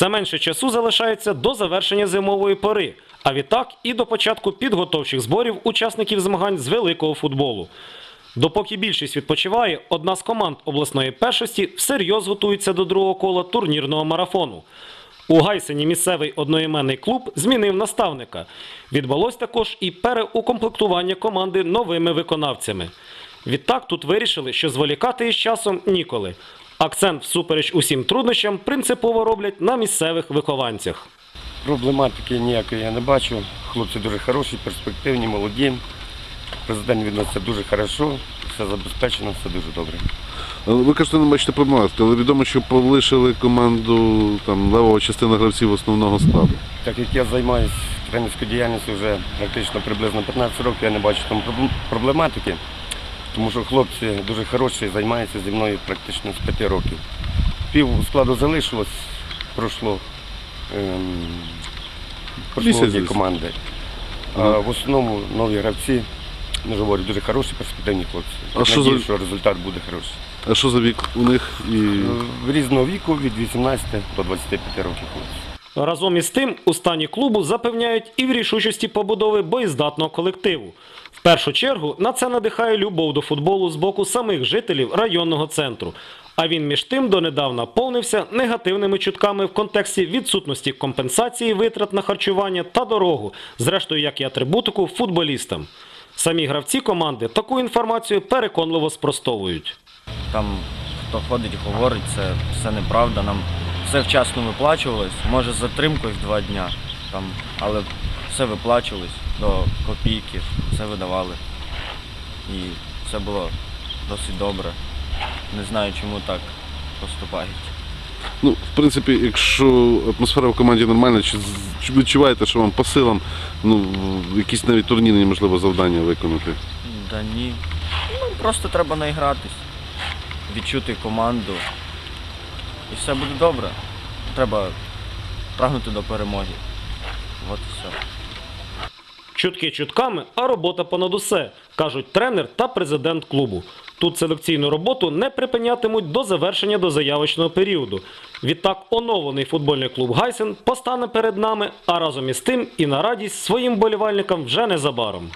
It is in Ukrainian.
Все менше часу залишається до завершення зимової пори, а відтак і до початку підготовчих зборів учасників змагань з великого футболу. Допоки більшість відпочиває, одна з команд обласної першості всерйоз готується до другого кола турнірного марафону. У Гайсені місцевий одноіменний клуб змінив наставника. Відбулось також і переукомплектування команди новими виконавцями. Відтак тут вирішили, що зволікати із часом ніколи. Акцент всупереч усім труднощам принципово роблять на місцевих вихованцях. Проблематики ніякої я не бачу. Хлопці дуже хороші, перспективні, молоді. Президент відноситься дуже хорошо, все забезпечено, все дуже добре. Ви кажете, не бачите проблематики, але відомо, що полишили команду там левого частина гравців основного складу. Так як я займаюся тренерською діяльністю вже практично приблизно 15 років, я не бачу там проблематики, тому що хлопці дуже хороші, займаються зі мною практично з 5 років. Пів складу залишилось, пройшло, ем, пройшло Місяць дві десь. команди. А в основному нові гравці, ну, ж говорю, дуже хороші, перспективні хлопці. А Я що за- що результат буде хороший. А що за вік у них і В різного віку від 18 до 25 років хлопці. Разом із тим, у стані клубу запевняють і в рішучості побудови боєздатного колективу. В першу чергу на це надихає любов до футболу з боку самих жителів районного центру. А він між тим донедавна повнився негативними чутками в контексті відсутності компенсації витрат на харчування та дорогу, зрештою, як і атрибутику футболістам. Самі гравці команди таку інформацію переконливо спростовують. Там хто ходить, говорить, це все неправда. Нам все вчасно виплачувалось, може з затримкою в два дня, там, але все виплачувалось до копійки, все видавали. І все було досить добре. Не знаю, чому так поступають. ну, в принципі, якщо атмосфера в команді нормальна, чи, чи відчуваєте, що вам по силам ну, якісь навіть турнірні, можливо, завдання виконати? Да ні. Ну, просто треба наігратись, відчути команду. І все буде добре. Треба прагнути до перемоги. От і все. Чутки чутками, а робота понад усе, кажуть тренер та президент клубу. Тут селекційну роботу не припинятимуть до завершення дозаявочного періоду. Відтак оновлений футбольний клуб Гайсен постане перед нами, а разом із тим і на радість своїм болівальникам вже незабаром.